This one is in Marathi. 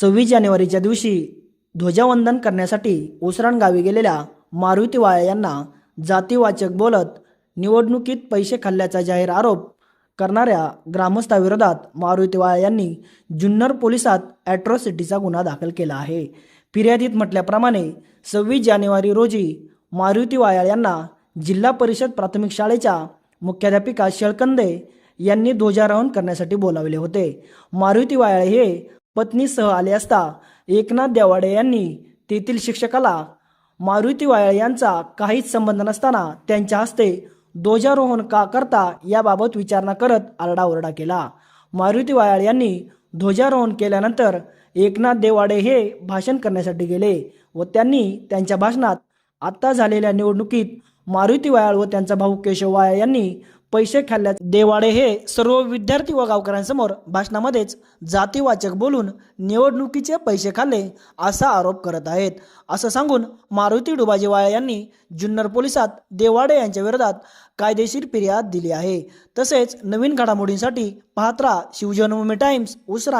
सव्वीस जानेवारीच्या दिवशी ध्वजवंदन करण्यासाठी ओसरण गावी गेलेल्या मारुती वाळे यांना जातीवाचक बोलत निवडणुकीत पैसे खाल्ल्याचा जाहीर आरोप करणाऱ्या ग्रामस्थाविरोधात मारुती वाळे यांनी जुन्नर पोलिसात ॲट्रॉसिटीचा गुन्हा दाखल केला आहे. फिर्यादीत म्हटल्याप्रमाणे सव्वीस जानेवारी रोजी मारुती वायाळ यांना जिल्हा परिषद प्राथमिक शाळेच्या मुख्याध्यापिका शेळकंदे यांनी ध्वजारोहण करण्यासाठी बोलावले होते. मारुती वायाळ हे पत्नीसह आले असता एकनाथ देवाडे यांनी तेथील शिक्षकाला मारुती वायाळ यांचा काहीच संबंध नसताना त्यांच्या हस्ते ध्वजारोहण का करता याबाबत विचारणा करत आरडाओरडा केला. मारुती वायाळ यांनी ध्वजारोहण केल्यानंतर एकनाथ देवाडे हे भाषण करण्यासाठी गेले व त्यांनी त्यांच्या भाषणात आत्ता झालेल्या निवडणुकीत मारुती वायाळ व त्यांचा भाऊ केशव वायाळ यांनी पैसे खाल्ल्याचे देवाडे हे सर्व विद्यार्थी व गावकऱ्यांसमोर भाषणामध्येच जातीवाचक बोलून निवडणुकीचे पैसे खाल्ले असा आरोप करत आहेत. असं सांगून मारुती डुबाजीवाळा यांनी जुन्नर पोलिसात देवाडे यांच्या विरोधात कायदेशीर फिर्याद दिली आहे. तसेच नवीन घडामोडींसाठी पाहत राहा शिवजन्मभूमी टाइम्स उसरा